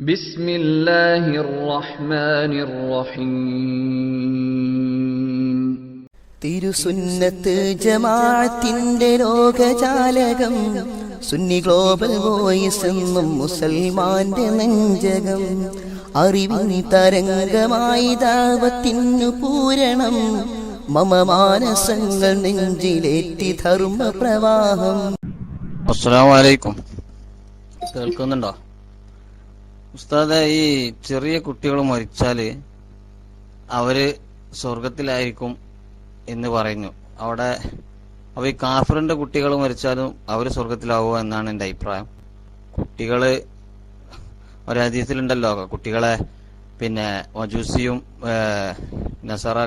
بسم الله الرحمن الرحيم തിരുസുന്നത്ത് ജമാഅത്തിന്റെ ലോകജാലകം Sunni global voice എന്നും മുസൽമാന്റെ നെഞ്ചകം അറിവിൻ തരംഗമായി ദാവത്തിനു പൂരണം മമ മാനസങ്ങൾ നെഞ്ചിലേറ്റി ധർമ്മ പ്രവാഹം അസ്സലാമു അലൈക്കും കേൾക്കുന്നുണ്ടോ ഉസ്താദെ ഈ ചെറിയ കുട്ടികൾ മരിച്ചാൽ അവർ സ്വർഗത്തിലായിരിക്കും എന്ന് പറഞ്ഞു അവിടെ അപ്പൊ ഈ കാഫറിന്റെ കുട്ടികൾ മരിച്ചാലും അവർ സ്വർഗത്തിലാവുക എന്നാണ് എന്റെ അഭിപ്രായം. കുട്ടികൾ ഒരു ഹദീസിലുണ്ടല്ലോ കുട്ടികളെ പിന്നെ വജൂസിയും നസറ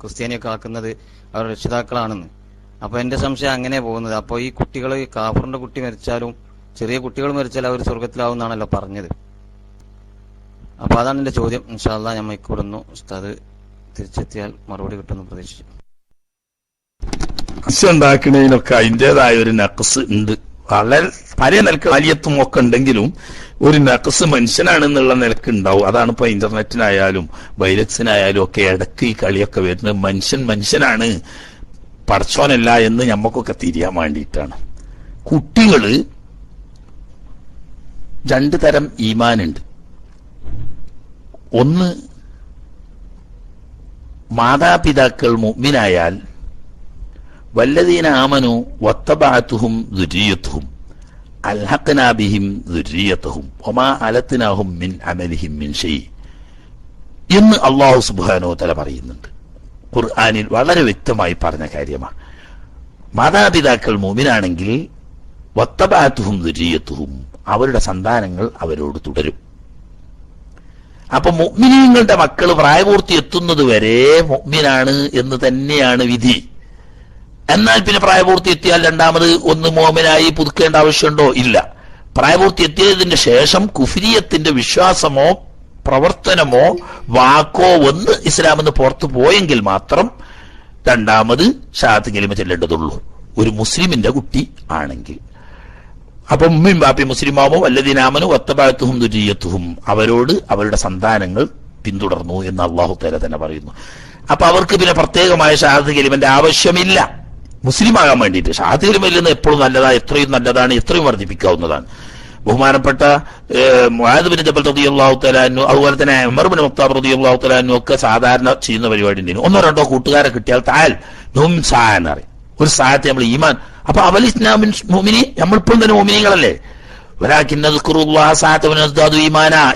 ക്രിസ്ത്യാനിയൊക്കെ ആക്കുന്നത് അവരുടെ രക്ഷിതാക്കളാണെന്ന്. അപ്പൊ എന്റെ സംശയം അങ്ങനെ പോകുന്നത്. അപ്പൊ ഈ കുട്ടികൾ കാഫറിന്റെ കുട്ടി മരിച്ചാലും ചെറിയ കുട്ടികൾ മരിച്ചാൽ അവർ സ്വർഗത്തിലാവും എന്നാണല്ലോ പറഞ്ഞത്. അപ്പൊ അതാണ് എന്റെ ചോദ്യം. ഇൻഷാല്ല ഞാൻ മൈക്കൂടുന്നു ഉസ്താദ് തിരിച്ചെത്തിയാൽ മറുപടി കിട്ടുമെന്ന് പ്രതീക്ഷിച്ചു ഉണ്ടാക്കുന്നതിനൊക്കെ അതിന്റെതായ ഒരു നഖസ് ഉണ്ട്. വളരെ പല നിലയ്ക്ക് വലിയത്വം ഒക്കെ ഉണ്ടെങ്കിലും ഒരു നഖസ് മനുഷ്യനാണെന്നുള്ള നിലയ്ക്ക് ഉണ്ടാവും. അതാണ് ഇപ്പൊ ഇന്റർനെറ്റിനായാലും വൈലക്സിനായാലും ഒക്കെ ഇടയ്ക്ക് ഈ കളിയൊക്കെ വരുന്നത്. മനുഷ്യൻ മനുഷ്യനാണ്. പടച്ചോനല്ല എന്ന് ഞമ്മക്കൊക്കെ തിരിയാൻ വേണ്ടിയിട്ടാണ്. കുട്ടികൾ രണ്ട് തരം ഈമാനുണ്ട്. ഒന്ന് മാതാപിതാക്കൾ മുഗ്മിനായാൽ വല്ലതീന ആമനു വത്തബാത്തുഹും ദുരീയത്തുഹും അൽഹക്കനാബിഹിം ദുരീയത്തുഹും ഒമാ അലത്തിനാഹും മിൻ അമലിഹിം മിൻ ഷെയ് എന്ന് അള്ളാഹു സുബാനോ തല പറയുന്നുണ്ട്. ഖുർആാനിൽ വളരെ വ്യക്തമായി പറഞ്ഞ കാര്യമാണ്. മാതാപിതാക്കൾ മുമിനാണെങ്കിൽ വത്തബാത്തുഹും ദുരിയത്തുഹും അവരുടെ സന്താനങ്ങൾ അവരോട് തുടരും. അപ്പൊ മുഅ്മിനീങ്ങളുടെ മക്കൾ പ്രായപൂർത്തി എത്തുന്നത് വരെ മുഅ്മിനാണ് എന്ന് തന്നെയാണ് വിധി. എന്നാൽ പിന്നെ പ്രായപൂർത്തി എത്തിയാൽ രണ്ടാമത് ഒന്ന് മോമിനായി പുതുക്കേണ്ട ആവശ്യമുണ്ടോ? ഇല്ല. പ്രായപൂർത്തി എത്തിയതിന് ശേഷം കുഫിരിയത്തിന്റെ വിശ്വാസമോ പ്രവർത്തനമോ വാക്കോ ഒന്ന് ഇസ്ലാമെന്ന് പുറത്തു പോയെങ്കിൽ മാത്രം രണ്ടാമത് ഷാത്ത് കലിമ ചെല്ലേണ്ടതുള്ളൂ. ഒരു മുസ്ലിമിന്റെ കുട്ടി ആണെങ്കിൽ. അപ്പൊ ഉമ്മയും ബാപ്പി മുസ്ലിമാവുമോ വല്ലതിനാമനോ വത്തപാഴത്തുഹും ദുരീയത്തുഹും. അവരോട് അവരുടെ സന്താനങ്ങൾ പിന്തുടർന്നു എന്ന് അള്ളാഹു തല തന്നെ പറയുന്നു. അപ്പൊ അവർക്ക് പിന്നെ പ്രത്യേകമായ ഷഹാദ് കലിമന്റെ ആവശ്യമില്ല. മുസ്ലിം ആകാൻ വേണ്ടിയിട്ട് ഷഹാദ് കലിമയിൽ എപ്പോഴും നല്ലതാണ് എത്രയും നല്ലതാണ് എത്രയും വർദ്ധിപ്പിക്കാവുന്നതാണ്. ബഹുമാനപ്പെട്ട മുഹാദ് ജബൽ റതി അള്ളാഹു തലാനു അതുപോലെ തന്നെ അമർബിൻ മുക്താബ് റതി അള്ളാഹു തലാനു ഒക്കെ സാധാരണ ചെയ്യുന്ന പരിപാടി ഉണ്ടായിരുന്നു. ഒന്നോ രണ്ടോ കൂട്ടുകാരെ കിട്ടിയാൽ താൽ നും സാ എന്നറിയും ഒരു സാഹത്തെ നമ്മൾ ഈമാൻ അപ്പൊ അവൽ ഇസ്ലാമിൻ മോമിനി നമ്മളിപ്പോഴും തന്നെ മോമിനികളല്ലേ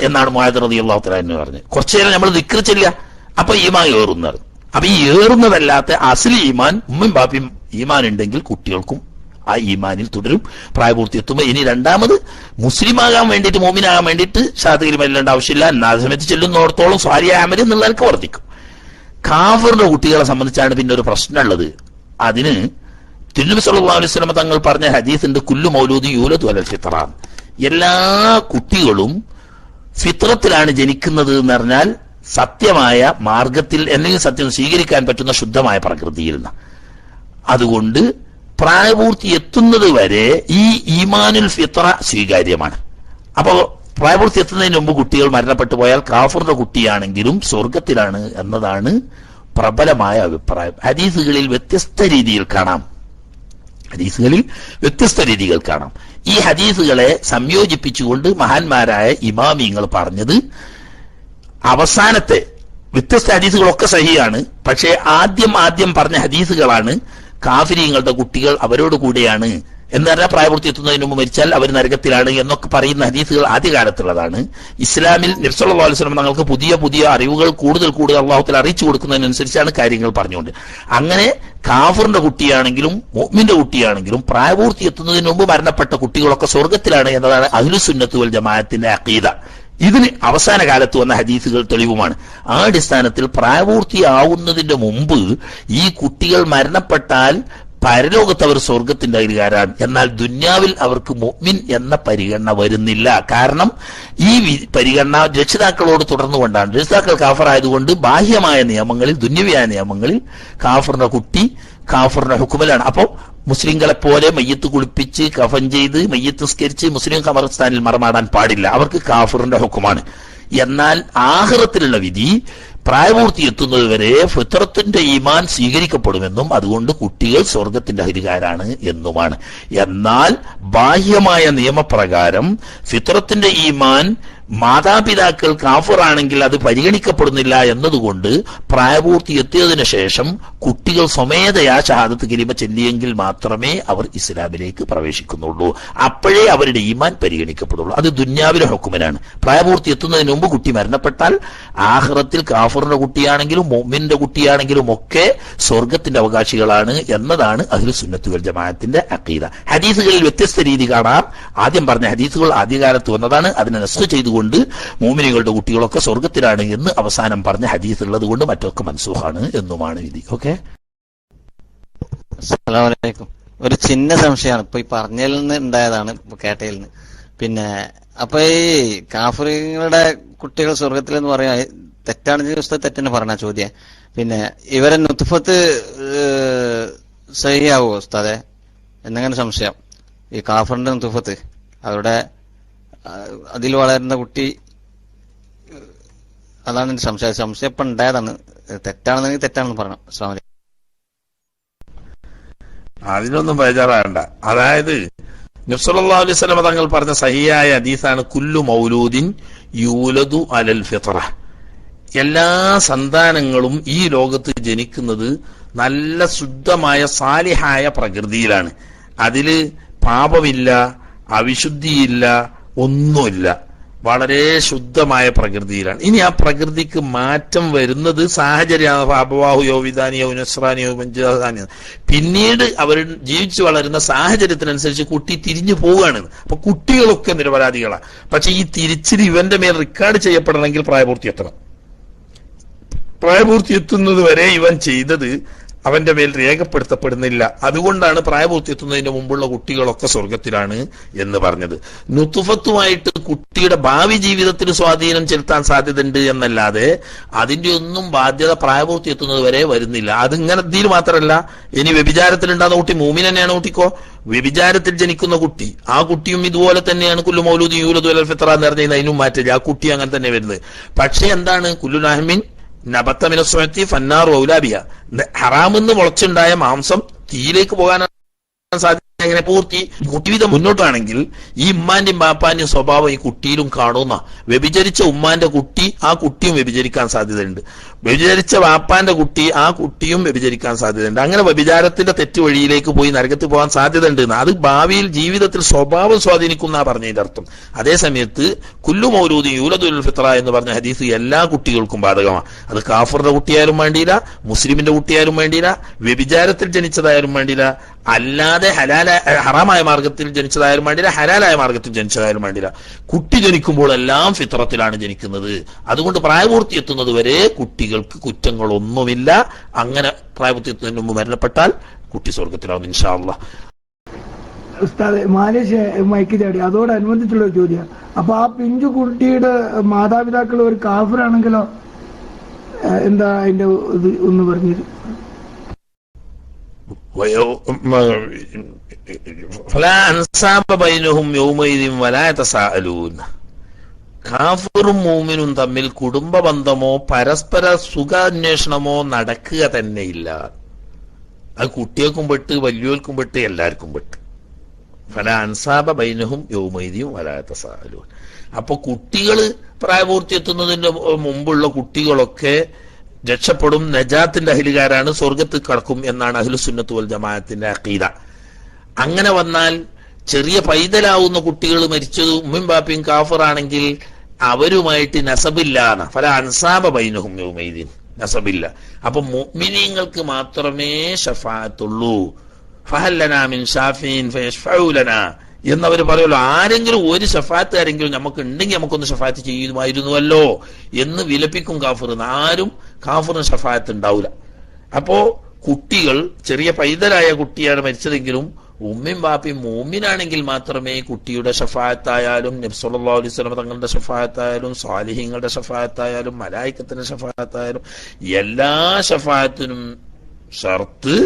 എന്നാണ് മുഹാദ് റതി അള്ളാഹു തലാനു പറഞ്ഞത്. കുറച്ചു നേരം നമ്മൾ നിക്രിച്ചില്ല അപ്പൊ ഈമാൻ ഏറുന്നത്. അപ്പൊ ഈ ഏറുന്നതല്ലാത്ത അസലി ഈമാൻ ഉമ്മയും ബാപ്പിയും ഈമാൻ ഉണ്ടെങ്കിൽ കുട്ടികൾക്കും ആ ഈമാനിൽ തുടരും പ്രായപൂർത്തി എത്തുമ്പോൾ ഇനി രണ്ടാമത് മുസ്ലിം ആകാൻ വേണ്ടിയിട്ട് മോമിനാകാൻ വേണ്ടിയിട്ട് ഷാദഗിരി മല്ലേണ്ട ആവശ്യമില്ല. എന്നാ സമയത്ത് ചെല്ലുന്നിടത്തോളം സ്വാരി ആമര് എന്നുള്ളതൊക്കെ വർദ്ധിക്കും. കാഫറിന്റെ കുട്ടികളെ സംബന്ധിച്ചാണ് പിന്നെ ഒരു പ്രശ്നമുള്ളത്. അതിന് തിരുനബി സല്ലല്ലാഹു അലൈഹി വസല്ലം തങ്ങൾ പറഞ്ഞ ഹദീസിന്റെ കുല്ലു മൗലൂദി യൂലദു അലൽ ഫിത്ര എല്ലാ കുട്ടികളും ഫിത്രത്തിലാണ് ജനിക്കുന്നത് എന്ന് പറഞ്ഞാൽ സത്യമായ മാർഗത്തിൽ എന്തെങ്കിലും സത്യം സ്വീകരിക്കാൻ പറ്റുന്ന ശുദ്ധമായ പ്രകൃതിയിൽ നിന്ന് അതുകൊണ്ട് പ്രായപൂർത്തി എത്തുന്നത് വരെ ഈ ഈമാനുൽ ഫിത്ര സ്വീകാര്യമാണ്. അപ്പോൾ പ്രായപൂർത്തി എത്തുന്നതിന് മുമ്പ് കുട്ടികൾ മരണപ്പെട്ടു പോയാൽ കാഫറിന്റെ കുട്ടിയാണെങ്കിലും സ്വർഗത്തിലാണ് എന്നതാണ് പ്രബലമായ അഭിപ്രായം. ഹദീസുകളിൽ വ്യത്യസ്ത രീതിയിൽ കാണാം. ഹദീസുകളിൽ വ്യത്യസ്ത രീതികൾ കാണാം. ഈ ഹദീസുകളെ സംയോജിപ്പിച്ചുകൊണ്ട് മഹാന്മാരായ ഇമാമിങ്ങൾ പറഞ്ഞത് അവസാനത്തെ വ്യത്യസ്ത ഹദീസുകളൊക്കെ സഹിയാണ് പക്ഷേ ആദ്യം ആദ്യം പറഞ്ഞ ഹദീസുകളാണ് കാഫിരിങ്ങളുടെ കുട്ടികൾ അവരോട് കൂടെയാണ് എന്ന് പറഞ്ഞാൽ പ്രായപൂർത്തി എത്തുന്നതിന് മുമ്പ് മരിച്ചാൽ അവർ നരകത്തിലാണ് എന്നൊക്കെ പറയുന്ന ഹദീസുകൾ ആദ്യകാലത്തുള്ളതാണ്. ഇസ്ലാമിൽ നിർസുള്ള അലുസ്ലം തങ്ങൾക്ക് പുതിയ പുതിയ അറിവുകൾ കൂടുതൽ കൂടുതൽ അള്ളാഹുത്തിൽ അറിയിച്ചു കൊടുക്കുന്നതിനനുസരിച്ചാണ് കാര്യങ്ങൾ പറഞ്ഞുകൊണ്ട്. അങ്ങനെ കാഫറിന്റെ കുട്ടിയാണെങ്കിലും മോമിന്റെ കുട്ടിയാണെങ്കിലും പ്രായപൂർത്തി എത്തുന്നതിന് മുമ്പ് മരണപ്പെട്ട കുട്ടികളൊക്കെ സ്വർഗത്തിലാണ് എന്നതാണ് അഹ്ലുസുന്നത്ത് വൽ ജമാഅത്തിന്റെ അക്കീത ഇതിന് അവസാന കാലത്ത് വന്ന ഹദീസുകൾ തെളിവുമാണ്. ആ അടിസ്ഥാനത്തിൽ പ്രായപൂർത്തിയാവുന്നതിന്റെ മുമ്പ് ഈ കുട്ടികൾ മരണപ്പെട്ടാൽ പരലോകത്ത് അവർ സ്വർഗത്തിന്റെ അധികാരാണ്. എന്നാൽ ദുന്യാവിൽ അവർക്ക് മുഅ്മിൻ എന്ന പരിഗണന വരുന്നില്ല. കാരണം ഈ പരിഗണന രക്ഷിതാക്കളോട് തുടർന്നുകൊണ്ടാണ്. രക്ഷിതാക്കൾ കാഫറായതുകൊണ്ട് ബാഹ്യമായ നിയമങ്ങളിൽ ദുന്യവിയായ നിയമങ്ങളിൽ കാഫറിന്റെ കുട്ടി കാഫറിന്റെ ഹുക്കുമലാണ്. അപ്പോൾ മുസ്ലിങ്ങളെ പോലെ മയ്യത്ത് കുളിപ്പിച്ച് കഫൻ ചെയ്ത് മയ്യത്ത് നിസ്കരിച്ച് മുസ്ലിം ഖബർസ്ഥാനിൽ മറമാടാൻ പാടില്ല. അവർക്ക് കാഫറിന്റെ ഹുക്കുമാണ്. എന്നാൽ ആഹ്റത്തിലുള്ള വിധി പ്രായപൂർത്തി എത്തുന്നത് വരെ ഫിത്രത്തിന്റെ ഈമാൻ സ്വീകരിക്കപ്പെടുമെന്നും അതുകൊണ്ട് കുട്ടികൾ സ്വർഗത്തിന്റെ അധികാരാണ് എന്നുമാണ്. എന്നാൽ ബാഹ്യമായ നിയമപ്രകാരം ഫിത്രത്തിന്റെ ഈമാൻ മാതാപിതാക്കൾ കാഫറാണെങ്കിൽ അത് പരിഗണിക്കപ്പെടുന്നില്ല എന്നതുകൊണ്ട് പ്രായപൂർത്തി എത്തിയതിനു ശേഷം കുട്ടികൾ സ്വമേധയാ ഷഹാദത്ത് കിരിമ ചെല്ലിയെങ്കിൽ മാത്രമേ അവർ ഇസ്ലാമിലേക്ക് പ്രവേശിക്കുന്നുള്ളൂ. അപ്പോഴേ അവരുടെ ഈമാൻ പരിഗണിക്കപ്പെടുള്ളൂ. അത് ദുന്യാവിലെ ഹുക്കുമനാണ്. പ്രായപൂർത്തി എത്തുന്നതിന് മുമ്പ് കുട്ടി മരണപ്പെട്ടാൽ ആഹ്റത്തിൽ കാഫറിന്റെ കുട്ടിയാണെങ്കിലും മൊമ്മിന്റെ കുട്ടിയാണെങ്കിലും ഒക്കെ സ്വർഗത്തിന്റെ അവകാശികളാണ് എന്നതാണ് അഹിൽ സുന്നത്തുകൾ ജമാഅത്തിന്റെ അക്കീത ഹദീസുകളിൽ വ്യത്യസ്ത രീതി കാണാം. ആദ്യം പറഞ്ഞ ഹദീസുകൾ ആദ്യകാലത്ത് വന്നതാണ്. അതിനെ നസ്തു ചെയ്തുകൊണ്ട് മോമിനികളുടെ കുട്ടികളൊക്കെ സ്വർഗത്തിലാണ് എന്ന് അവസാനം പറഞ്ഞ ഹദീസ് ഉള്ളത് കൊണ്ട് മറ്റൊക്കെ മൻസൂഹാണ് എന്നുമാണ് വിധി. ഓക്കെ? അസ്സലാമലൈക്കും. ഒരു ചിന്ന സംശയമാണ്. ഇപ്പൊ ഈ പറഞ്ഞതിൽ നിന്ന് ഉണ്ടായതാണ് കേട്ടയിൽ നിന്ന്. പിന്നെ അപ്പൊ ഈ കാഫറുകളുടെ കുട്ടികൾ സ്വർഗത്തിൽ എന്ന് പറയാ തെറ്റാണെങ്കിൽ ദിവസത്തെ തെറ്റെന്ന് പറഞ്ഞ ചോദ്യം. പിന്നെ ഇവരെ നുത്തുഫത്ത് സഹിയാവോ ഉസ്താദെ? എന്നങ്ങനെ സംശയം. ഈ കാഫറിന്റെ നുത്തുഫത്ത് അവരുടെ അതിൽ വളരുന്ന കുട്ടി അതാണ് എന്റെ സംശയം. സംശയം ഇപ്പൊ ഉണ്ടായതാണ്. തെറ്റാണെന്നെങ്കിൽ തെറ്റാണെന്ന് പറയണം സ്വാമി. അതിനൊന്നും ബേജാറാകണ്ട. അതായത് നബ്സല്ലാ അലൈഹി തങ്ങൾ പറഞ്ഞ സഹിയായ ഹദീസാണ് കുല്ലു മൗലൂദിൻ യൂലദു അലൽ ഫിത്ര എല്ലാ സന്താനങ്ങളും ഈ ലോകത്ത് ജനിക്കുന്നത് നല്ല ശുദ്ധമായ സാലിഹായ പ്രകൃതിയിലാണ്. അതിൽ പാപമില്ല അവിശുദ്ധിയില്ല ഒന്നുമില്ല. വളരെ ശുദ്ധമായ പ്രകൃതിയിലാണ്. ഇനി ആ പ്രകൃതിക്ക് മാറ്റം വരുന്നത് സാഹചര്യമാണ് അപവാഹുയോ വിധാനിയോ നസ്രാനിയോ പഞ്ചാനിയോ പിന്നീട് അവർ ജീവിച്ചു വളരുന്ന സാഹചര്യത്തിനനുസരിച്ച് കുട്ടി തിരിഞ്ഞു പോവുകയാണ്. അപ്പൊ കുട്ടികളൊക്കെ നിരപരാധികളാണ് പക്ഷെ ഈ തിരിച്ചിൽ ഇവന്റെ മേൽ റെക്കോർഡ് ചെയ്യപ്പെടണമെങ്കിൽ പ്രായപൂർത്തി എത്തണം. പ്രായപൂർത്തി എത്തുന്നത് വരെ ഇവൻ ചെയ്തത് അവന്റെ മേൽ രേഖപ്പെടുത്തപ്പെടുന്നില്ല. അതുകൊണ്ടാണ് പ്രായപൂർത്തിയെത്തുന്നതിന് മുമ്പുള്ള കുട്ടികളൊക്കെ സ്വർഗത്തിലാണ് എന്ന് പറഞ്ഞത്. നുത്തുഫത്തുമായിട്ട് കുട്ടിയുടെ ഭാവി ജീവിതത്തിന് സ്വാധീനം ചെലുത്താൻ സാധ്യതയുണ്ട് എന്നല്ലാതെ അതിന്റെ ഒന്നും ബാധ്യത പ്രായപൂർത്തി എത്തുന്നത് വരെ വരുന്നില്ല. അതിങ്ങനെ ഇതിൽ മാത്രമല്ല ഇനി വ്യഭിചാരത്തിലുണ്ടാകുന്ന കുട്ടി മൂമിൻ തന്നെയാണ് കുട്ടിക്കോ? വ്യഭിചാരത്തിൽ ജനിക്കുന്ന കുട്ടി ആ കുട്ടിയും ഇതുപോലെ തന്നെയാണ് കുല്ലു മൗലൂദ് യൂലദ് അൽ ഫിത്ര എന്ന് പറഞ്ഞാൽ അതിനും മാറ്റില്ല. ആ കുട്ടി അങ്ങനെ തന്നെ വരുന്നത്. പക്ഷെ എന്താണ്? കുല്ലു നാഹ്മിൻ നബത്തമിനസ്വത്തി ഫന്നാർ ഔലാബിയ ഹറാമെന്ന് മുളച്ചുണ്ടായ മാംസം തീയിലേക്ക് പോകാനാണ് സാധ്യത. അങ്ങനെ പൂർത്തി കുട്ടിവിധം മുന്നോട്ടാണെങ്കിൽ ഈ ഉമ്മാന്റെയും ബാപ്പാന്റെയും സ്വഭാവം ഈ കുട്ടിയിലും കാണുന്ന വ്യഭിചരിച്ച ഉമ്മാന്റെ കുട്ടി ആ കുട്ടിയും വ്യഭിചരിക്കാൻ സാധ്യതയുണ്ട്. വ്യഭിചരിച്ച വാപ്പാന്റെ കുട്ടി ആ കുട്ടിയും വ്യഭിചരിക്കാൻ സാധ്യതയുണ്ട്. അങ്ങനെ വ്യഭിചാരത്തിന്റെ തെറ്റ് വഴിയിലേക്ക് പോയി നരകത്തിൽ പോകാൻ സാധ്യതയുണ്ട്. അത് ഭാവിയിൽ ജീവിതത്തിൽ സ്വഭാവം സ്വാധീനിക്കുന്ന പറഞ്ഞതിന്റെ അർത്ഥം. അതേസമയത്ത് കുല്ലു മൗലൂദി യൂലദുൽ ഫിത്ര എന്ന് പറഞ്ഞ ഹദീസ് എല്ലാ കുട്ടികൾക്കും ബാധകമാണ്. അത് കാഫറുടെ കുട്ടിയായാലും വേണ്ടിയില്ല മുസ്ലിമിന്റെ കുട്ടിയായാലും വേണ്ടിയില്ല വ്യഭിചാരത്തിൽ ജനിച്ചതായാലും വേണ്ടിയില്ല അല്ലാതെ ഹലാല ഹറാമായ മാർഗത്തിൽ ജനിച്ചതായാലും വേണ്ടിയില്ല ഹലാലായ മാർഗത്തിൽ ജനിച്ചതായാലും വേണ്ടിയില്ല. കുട്ടി ജനിക്കുമ്പോൾ എല്ലാം ഫിത്രത്തിലാണ് ജനിക്കുന്നത്. അതുകൊണ്ട് പ്രായപൂർത്തി എത്തുന്നത് വരെ സ്ത്രീകൾക്ക് കുറ്റങ്ങളൊന്നുമില്ല. അങ്ങനെ പ്രായപൂർത്തിയെത്തുന്നതിന് മുമ്പ് മരണപ്പെട്ടാൽ കുട്ടി സ്വർഗത്തിലാവും ഇൻഷാല്ല ഉസ്താദ് മാലേഷ്യ മൈക്ക് ചാടി അതോടനുബന്ധിച്ചുള്ള ഒരു ചോദ്യമാണ് അപ്പൊ ആ പിഞ്ചു കുട്ടിയുടെ മാതാപിതാക്കൾ ഒരു കാഫിറാണെങ്കിലോ എന്താ അതിന്റെ ഇത് ഒന്ന് പറഞ്ഞത് ഫലാ അൻസാബ ബൈനഹും യൗമൈദിൻ വലാ കാഫറും മൂമിനും തമ്മിൽ കുടുംബ ബന്ധമോ പരസ്പര സുഖാന്വേഷണമോ നടക്കുക തന്നെയില്ല. അത് കുട്ടികൾക്കും പെട്ട് വലിയവർക്കും പെട്ട് എല്ലാവർക്കും പെട്ട്. ഫല അൻസാബ ബൈനഹും യൗമൈദിയും വലാത്ത സാലൂൻ അപ്പൊ കുട്ടികൾ പ്രായപൂർത്തി എത്തുന്നതിന് മുമ്പുള്ള കുട്ടികളൊക്കെ രക്ഷപ്പെടും നജാത്തിന്റെ അഹിലുകാരാണ് സ്വർഗത്തിൽ കടക്കും എന്നാണ് അഹ്ലു സുന്നത്തു വൽ ജമാഅത്തിന്റെ അഖീദ. അങ്ങനെ വന്നാൽ ചെറിയ പൈതലാവുന്ന കുട്ടികൾ മരിച്ചത് ഉമ്മിൻ ബാപ്പിയും കാഫറാണെങ്കിൽ അവരുമായിട്ട് നസബില്ലാന്ന് ഫല അൻസാബ ബൈനഹും നസബില്ല. അപ്പൊ മുഅ്മിനീങ്ങൾക്ക് മാത്രമേ ഷഫാഅത്തുള്ളൂ. ഫഹല്ലനാ മിൻ ഷാഫീൻ ഫയഷ്ഫഉലനാ എന്നവർ പറയുമല്ലോ ആരെങ്കിലും ഒരു ഷഫാത്ത് ആരെങ്കിലും നമുക്ക് ഉണ്ടെങ്കിൽ നമുക്കൊന്ന് ഷഫാത്ത് ചെയ്യുമായിരുന്നുവല്ലോ എന്ന് വിലപ്പിക്കും കാഫുർ ആരും കാഫുറിന് ഷഫാത്ത് ഉണ്ടാവില്ല അപ്പോ കുട്ടികൾ ചെറിയ പൈതലായ കുട്ടിയാണ് മരിച്ചതെങ്കിലും ഉമ്മയും ബാപ്പി മൂമിനാണെങ്കിൽ മാത്രമേ കുട്ടിയുടെ ഷഫായത്തായാലും നബ്സുലി അലൈഹി സ്വലം തങ്ങളുടെ ഷഫായത്തായാലും സ്വാലിഹിങ്ങളുടെ ഷഫായത്തായാലും മലായിക്കത്തിന്റെ ഷഫായത്തായാലും എല്ലാ ഷഫായത്തിനും ഷർത്ത്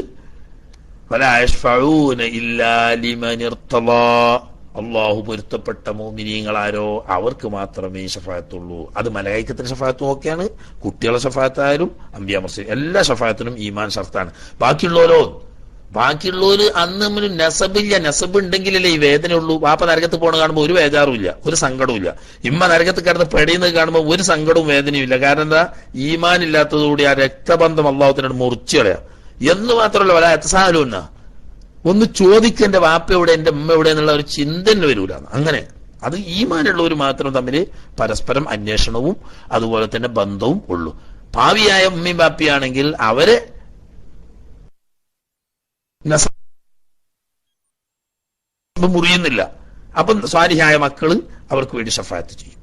അള്ളാഹു പൊരുത്തപ്പെട്ട മോമിനിയങ്ങളാരോ അവർക്ക് മാത്രമേ ഷഫായത്തുള്ളൂ. അത് മലയാളിക്കത്തിന് ഷഫായത്തും ഒക്കെയാണ് കുട്ടികളുടെ ഷഫായത്തായാലും അമ്പിയ എല്ലാ ഷഫായത്തിനും ഈമാൻ ഷർത്താണ്. ബാക്കിയുള്ളവരോ ബാക്കിയുള്ളവര് അന്ന് നമ്മൾ നെസബില്ല നെസബ് ഉണ്ടെങ്കിലല്ലേ ഈ വേദന ഉള്ളൂ വാപ്പ നരകത്ത് പോണ കാണുമ്പോൾ ഒരു വേജാറുമില്ല ഒരു സങ്കടവും ഇല്ല ഇമ്മ നരകത്ത് കിടന്ന് പെടയുന്നത് കാണുമ്പോൾ ഒരു സങ്കടവും വേദനയും ഇല്ല കാരണം എന്താ? ഈമാൻ ഇല്ലാത്തതുകൂടി ആ രക്തബന്ധം അള്ളാഹുത്തിനോട് മുറിച്ചു കളയാം. എന്ന് മാത്രമല്ല വല എത്തസാഹലും ഒന്ന് ചോദിക്ക എന്റെ വാപ്പ എവിടെ എന്റെ ഉമ്മ എവിടെ എന്നുള്ള ഒരു ചിന്ത തന്നെ വരൂല. അങ്ങനെ. അത് ഈമാനുള്ളവർ മാത്രം തമ്മിൽ പരസ്പരം അന്വേഷണവും അതുപോലെ തന്നെ ബന്ധവും ഉള്ളൂ. ഭാവിയായ ഉമ്മയും ബാപ്പിയാണെങ്കിൽ അവരെ നസബ് മുറിയുന്നില്ല. അപ്പം സ്വാരിഹായ മക്കൾ അവർക്ക് വേണ്ടി ഷഫായത്ത് ചെയ്യും.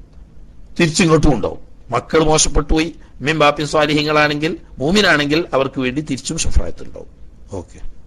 തിരിച്ചിങ്ങോട്ടും ഉണ്ടാവും. മക്കൾ മോശപ്പെട്ടു പോയി. മീൻ ബാപ്പിൻ സ്വാലിഹ്യങ്ങളാണെങ്കിൽ മൂമിനാണെങ്കിൽ അവർക്ക് വേണ്ടി തിരിച്ചും ഷഫായത്ത് ഉണ്ടാവും. ഓക്കെ.